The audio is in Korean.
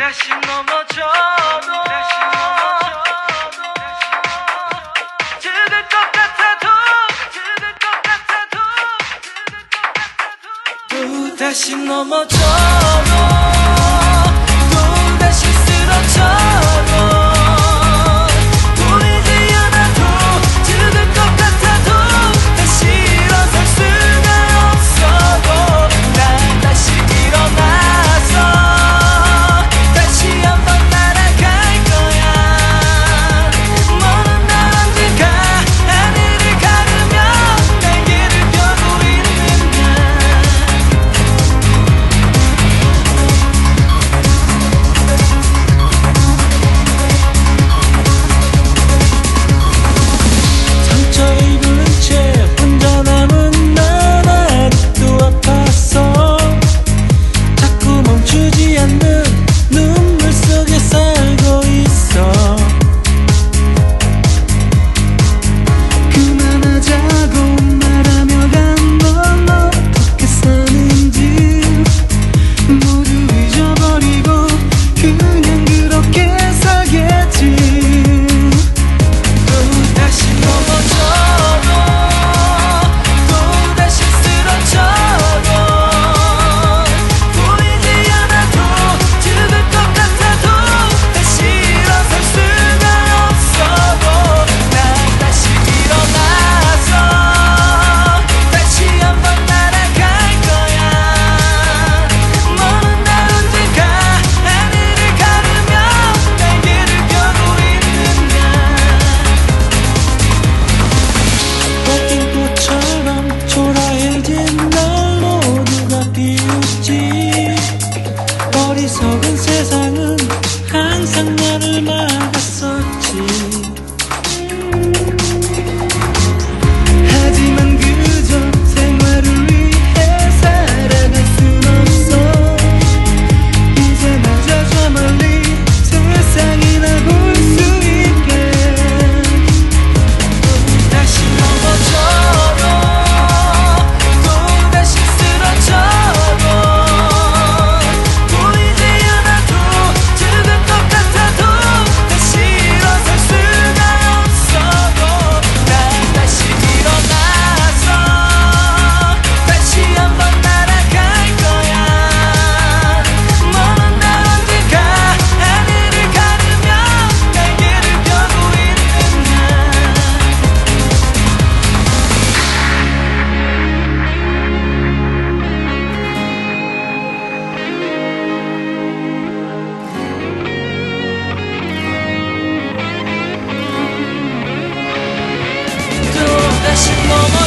다시 넘어져도 다시 넘어져도 죽을 것 같아도 죽을 것 같아도 죽을 것 같아도 또 다시 넘어져도 Mama.